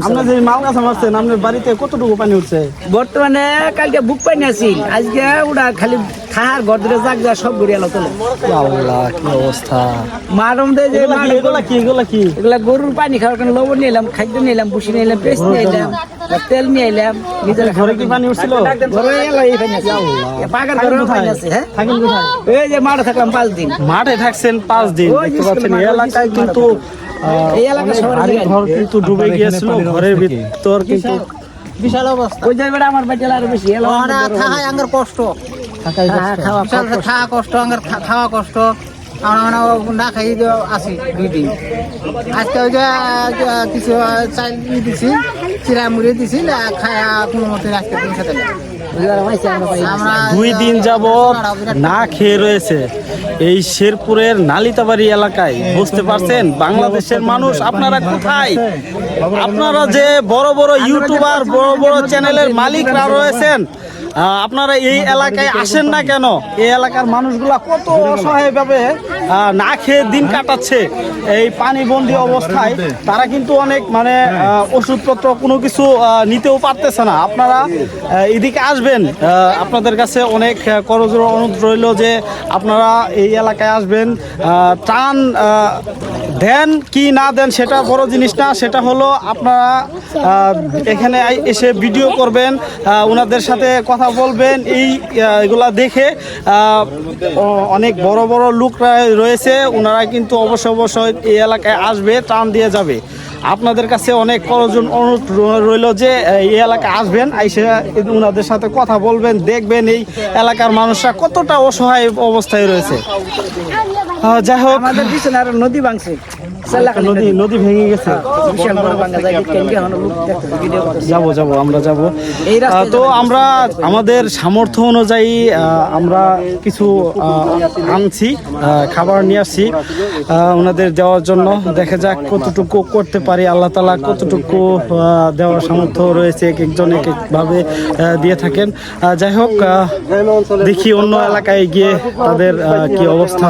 মাল গাছ বাড়িতে কতটুকু পানি উঠছে? বর্তমানে কালকে বুক পানি আসি আজকে ওটা খালি খাহার ঘর ধরে যাক যা সব ঘুরিয়ে আলো চলে আল্লাহ কি অবস্থা? মারম দে যে এগুলা এগুলা কি এগুলা কি? এগুলা গরুর পানি খাওয়ার কারণে লবণ নিলাম খাদ্য নিলাম বুসি নিলাম পেস্ট নিয়ে এলাম তেল নিয়ে এলাম নিজের ঘরে কি পানি উঠছিল? ঘরে এলো এই পানি আছে এ ঘরে পানি আছে হ্যাঁ? থাকেন কোথায়? এই যে মাঠে থাকলাম পাঁচ দিন। মাঠে থাকছেন পাঁচ দিন দেখতে পাচ্ছেন এলাকায় কিন্তু এই এলাকা শহরে ঘর কিন্তু ডুবে গিয়েছিল ঘরের ভিতর কিন্তু বিশাল অবস্থা। ওই জায়গাটা আমার বাড়ি আরও বেশি এলো থাকায় আঙ্গার হ্যাঁ, কষ্ট। খাওয়া কষ্ট। খা- খাওয়া কষ্ট। আমরা মানে না খাই আসি দুই দিন। আজকে ওই যে কিছু চাল দিছি চিরা মুড়ি দিছি খায়া কোনো মতে আজকে দিন সাথে আমরা দুই দিন যাব না খেয়ে রয়েছে। এই শেরপুরের নালিতাবাড়ি এলাকায় বুঝতে পারছেন? বাংলাদেশের মানুষ আপনারা কোথায়? আপনারা যে বড় বড় ইউটিউবার বড় বড় চ্যানেলের মালিকরা রয়েছেন আপনারা এই এলাকায় আসেন না কেন? এই এলাকার মানুষগুলা কত অসহায়ভাবে না খেয়ে দিন কাটাচ্ছে। এই পানি পানিবন্দি অবস্থায় তারা কিন্তু অনেক মানে ওষুধপত্র কোনো কিছু নিতেও পারতেছে না। আপনারা এদিকে আসবেন। আপনাদের কাছে অনেক করজোর অনুরোধ রইল যে আপনারা এই এলাকায় আসবেন। ত্রাণ দেন কি না দেন সেটা বড় জিনিস না। সেটা হলো আপনারা এখানে এসে ভিডিও করবেন। ওনাদের সাথে কথা বলবেন, এই এগুলা দেখে অনেক বড় বড় লোকরা রয়েছে ওনারা কিন্তু অবশ্যই অবশ্যই এই এলাকায় আসবে, ত্রাণ দিয়ে যাবে। আপনাদের কাছে অনেক করজন অনুরোধ রইল যে, এই এলাকায় আসবেন এসে ওনাদের সাথে কথা বলবেন, দেখবেন এই এলাকার মানুষরা কতটা অসহায় অবস্থায় রয়েছে। যাই হোক। আমাদের নদী ভাঙছে। নদী নদী ভেঙে গেছে। বিশাল বড় ভাঙা যায় কেন্দ্রে এখন লোক দেখতেছে ভিডিও যাব যাব আমরা যাব। তো আমরা আমাদের সামর্থ্য অনুযায়ী আহ, আমরা কিছু আনছি খাবার নিয়ে আসছি ওনাদের দেওয়ার জন্য। দেখা যাক কতটুকু করতে পারি। আল্লাহ তালা কতটুকু আহ, দেওয়ার সামর্থ্য রয়েছে এক একজন এক একভাবে দিয়ে থাকেন। যাই হোক দেখি অন্য এলাকায় গিয়ে তাদের কি অবস্থা।